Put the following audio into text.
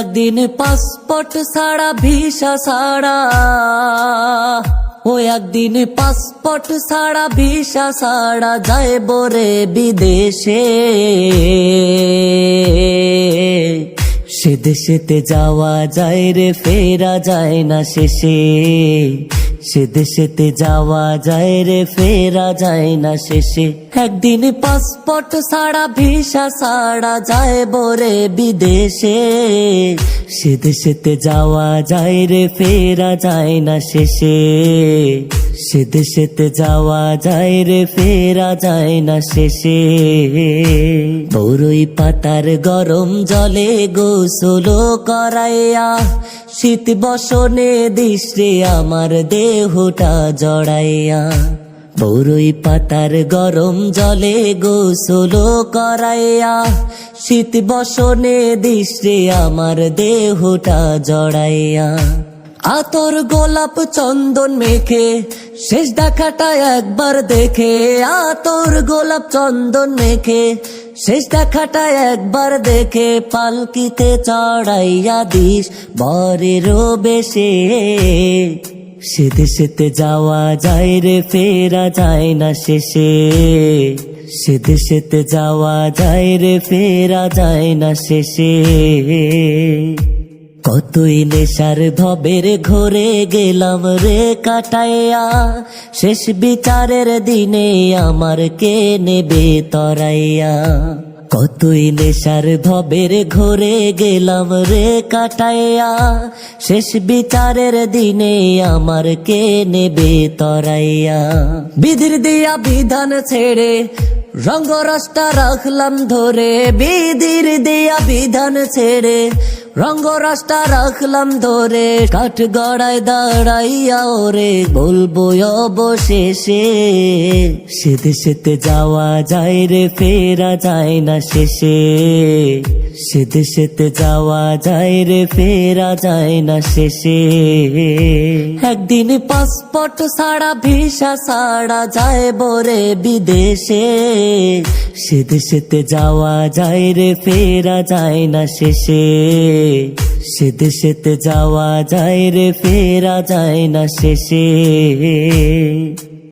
একদিন পাসপোর্ট ছাড়া, ভিসা ছাড়া। ও একদিন পাসপোর্ট ছাড়া, ভিসা ছাড়া যায় বরে বিদেশে। সে দেশেতে যাওয়া যায় রে, ফেরা যায় না শেষে। সে দেশেতে যাওয়া যায় রে, ফেরা যায় না শেষে। একদিন পাসপোর্ট ছাড়া ভিসা ছাড়া যায় বরে বিদেশে। সে দেশেতে যাওয়া যায় রে, ফেরা যায় না শেষে। সে দেশেতে যাওয়া যায় রে, ফেরা যায় না শেষে। বড়ই পাতার গরম জলে গোসল করাইয়া, শীত বসনে দিশ্রে আমার দেহটা জড়াইয়া। বড়ই পাতার গরম জলে গোসল করাইয়া, শীত বসনে দিশ্রে আমার দেহটা জড়াইয়া। আতর গোলাপ চন্দন মেখে, শেষ দেখাটা একবার দেখে। আতর গোলাপ চন্দন মেখে, শেষ দেখাটা একবার দেখে। পালকিতে চড়াইয়া দিস বরের বেশে। সে সেতে যাওয়া যায় রে, ফেরা যায় না শেষে। সে সেতে যাওয়া যায় রে, ফেরা যায় না শেষে। কতই নেশার ভবের ঘরে গেলাম রে কাটাইয়া। শেষ বিচারের দিনে আমার কে নেবে তরাইয়া? কতই নেশার ভবের ঘরে গেলাম রে কাটাইয়া। শেষ বিচারের দিনে আমার কে নেবে তরাইয়া? বিধির দিয়া বিধান ছেড়ে রঙ্গরসটা রাখলাম ধরে। বিধির দিয়া বিধান ছেড়ে রঙ্গরসটা রাখলাম ধরে, কাঠ গড়ায় দাঁড়াইয়া ওরে, বলব অবশেষে সেতে সেতে যাওয়া যায় রে, ফেরা যায় না শেষে। সে সেতে যাওয়া যায় রে, ফেরা যায় না শেষে। একদিন পাসপোর্ট ছাড়া ভিসা ছাড়া যায় বরে বিদেশে। সে সেতে যাওয়া যায় রে, ফেরা যায় না শেষে। সে সেতে যাওয়া যায় রে, ফেরা যায় না শেষে।